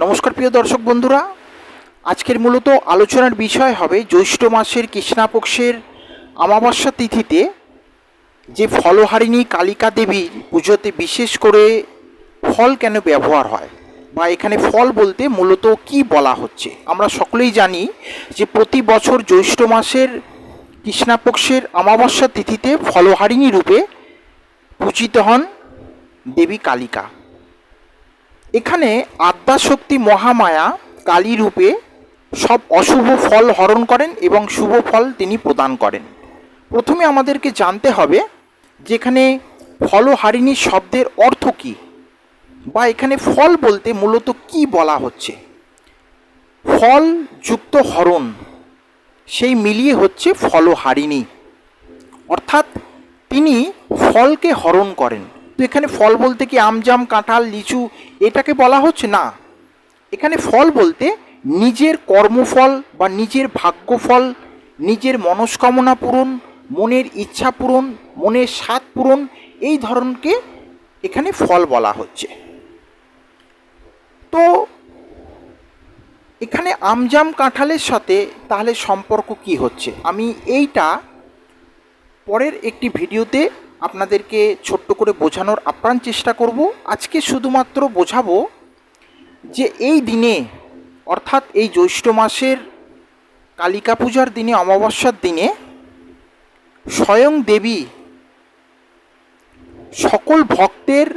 নমস্কার প্রিয় দর্শক বন্ধুরা। আজকের মূলত আলোচনার বিষয় হবে জ্যৈষ্ঠ মাসের কৃষ্ণাপক্ষের অমাবস্যা তিথিতে যে ফলহারিণী কালিকা দেবী পুজোতে বিশেষ করে ফল কেন ব্যবহার হয় বা এখানে ফল বলতে মূলত কি বলা হচ্ছে? আমরা সকলেই জানি যে প্রতি বছর জ্যৈষ্ঠ মাসের কৃষ্ণাপক্ষের অমাবস্যা তিথিতে ফলহারিণী রূপে পূজিত হন দেবী কালিকা। এখানে আদ্যাশক্তি মহামায়া কালী রূপে সব অশুভ ফল হরণ করেন এবং শুভ ফল তিনি প্রদান করেন। প্রথমে আমাদেরকে জানতে হবে যেখানে ফলহারিণী শব্দের অর্থ কী বা এখানে ফল বলতে মূলত কি বলা হচ্ছে। ফল যুক্ত হরণ, সেই মিলিয়ে হচ্ছে ফলহারিণী। অর্থাৎ তিনি ফলকে হরণ করেন। তো এখানে ফল বলতে কি আমজাম কাঁঠাল, লিচু এটাকে বলা হচ্ছে? না। এখানে ফল বলতে নিজের কর্মফল বা নিজের ভাগ্যফল, নিজের মনস্কামনা পূরণ, মনের ইচ্ছা পূরণ, মনের স্বাদ পূরণ, এই ধরনকে এখানে ফল বলা হচ্ছে। তো এখানে আমজাম কাঁঠালের সাথে তাহলে সম্পর্ক কি হচ্ছে? আমি এইটা পরের একটি ভিডিওতে আপনাদেরকে ছোট্ট করে বোঝানোর আপ্রাণ চেষ্টা করব। আজকে শুধুমাত্র বোঝাবো যে এই দিনে, অর্থাৎ এই জ্যৈষ্ঠ মাসের কালিকা পূজার দিনে, অমাবস্যার দিনে স্বয়ং দেবী সকল ভক্তের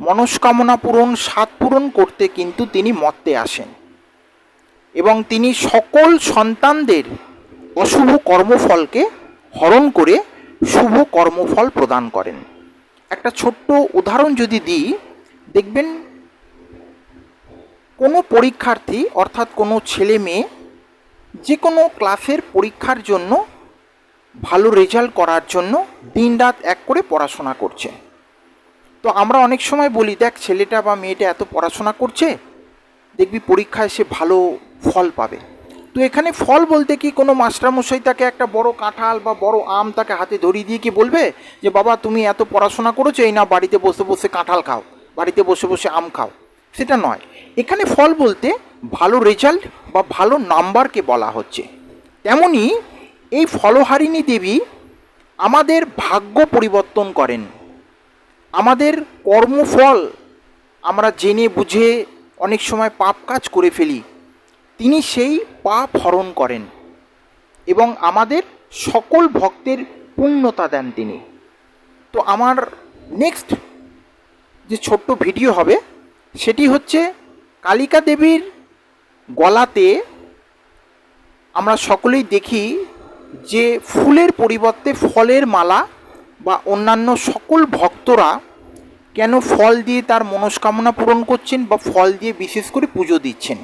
মনস্কামনা পূরণ স্বাদ পূরণ করতে কিন্তু তিনি মর্তে আসেন এবং তিনি সকল সন্তানদের অশুভ কর্মফলকে হরণ করে শুভ কর্মফল প্রদান করেন। একটা ছোট্ট উদাহরণ যদি দিই, দেখবেন কোনো পরীক্ষার্থী অর্থাৎ কোনো ছেলে মেয়ে যে কোনো ক্লাসের পরীক্ষার জন্য ভালো রেজাল্ট করার জন্য দিনরাত এক করে পড়াশোনা করছে। তো আমরা অনেক সময় বলি, দেখ, ছেলেটা বা মেয়েটা এত পড়াশোনা করছে, দেখবি পরীক্ষায় সে ভালো ফল পাবে। তো এখানে ফল বলতে কি কোনো মাস্টারমশাই তাকে একটা বড় কাঁঠাল বা বড় আম তাকে হাতে ধরিয়ে দিয়ে কি বলবে? যে বাবা, তুমি এত পড়াশোনা করেছ, এই না বাড়িতে বসে বসে কাঁঠাল খাও, বাড়িতে বসে বসে আম খাও। সেটা নয়। এখানে ফল বলতে ভালো রেজাল্ট বা ভালো নাম্বারকে বলা হচ্ছে। তেমনি এই ফলহারিণী দেবী আমাদের ভাগ্য পরিবর্তন করেন। আমাদের কর্মফল আমরা জেনে বুঝে অনেক সময় পাপ কাজ করে ফেলি। তিনি সেই পাপ হরণ করেন এবং আমাদের সকল ভক্তের পূর্ণতা দেন তিনি। তো আমার নেক্সট যে ছোট্ট ভিডিও হবে, সেটি হচ্ছে কালিকা দেবীর গলাতে আমরা সকলেই দেখি যে ফুলের পরিবর্তে ফলের মালা বা অন্যান্য সকল ভক্তরা কেন ফল দিয়ে তার মনস্কামনা পূরণ করছেন বা ফল দিয়ে বিশেষ করে পুজো দিচ্ছেন।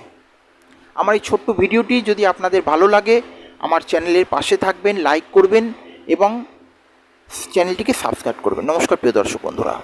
আমার এই ছোট্ট ভিডিওটি যদি আপনাদের ভালো লাগে, আমার চ্যানেলের পাশে থাকবেন, লাইক করবেন এবং চ্যানেলটিকে সাবস্ক্রাইব করবেন। নমস্কার, প্রিয় দর্শক বন্ধুরা।